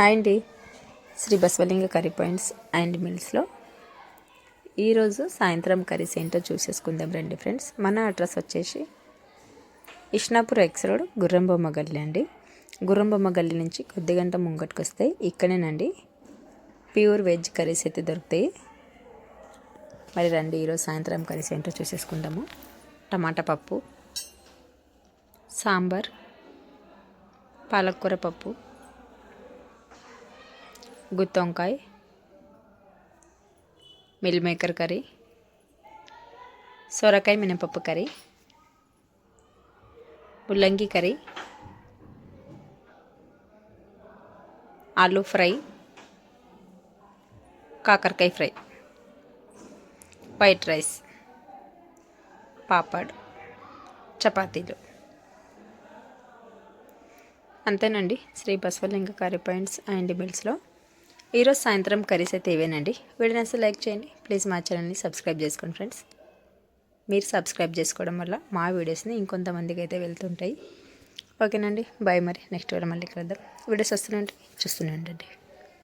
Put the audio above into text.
Hi అండి. Sri Basavalinga curry points and మిల్స్లో. ఈరోజు సాయంత్రం కర్రీస్ ఏంటో చూసేసుకుందాం రండి ఫ్రెండ్స్. మన అడ్రస్ వచ్చేసి ఇష్నాపూర్ ఎక్స్ రోడ్ గుర్రంబొమ్మ గల్లి అండి. గుర్రంబొమ్మ గల్లి నుంచి కొద్ది గంట ముంగట్టుకు వస్తే ఇక్కడేనండి. ప్యూర్ వెజ్ కర్రీస్ అయితే దొరుకుతాయి. మరి రండి ఈరోజు సాయంత్రం కర్రీస్ ఏంటో చూసేసుకుందాము టమాటా పప్పు సాంబార్ పాలకూర పప్పు గుత్తొంకాయ మిల్ మేకర్ కర్రీ సొరకాయ మినపప్పు కర్రీ ముల్లంగి కర్రీ ఆలూ ఫ్రై కాకరకాయ ఫ్రై వైట్ రైస్ పాపడ్ చపాతీలు. అంతేనండి. Sri Basavalinga curry points and మిల్స్లో ఈరోజు సాయంత్రం కర్రీస్ అయితే ఇవేనండి వీడియో అసలు లైక్ చేయండి. ప్లీజ్ మా ఛానల్ని సబ్స్క్రైబ్ చేసుకోండి ఫ్రెండ్స్. మీరు సబ్స్క్రైబ్ చేసుకోవడం వల్ల మా వీడియోస్ని ఇంకొంతమందికి అయితే వెళ్తుంటాయి. ఓకేనండి. బాయ్ మరి. నెక్స్ట్ వీడియో మళ్ళీ కలుద్దాం. వీడియోస్ వస్తున్నాయండి చూస్తూనే ఉండండి.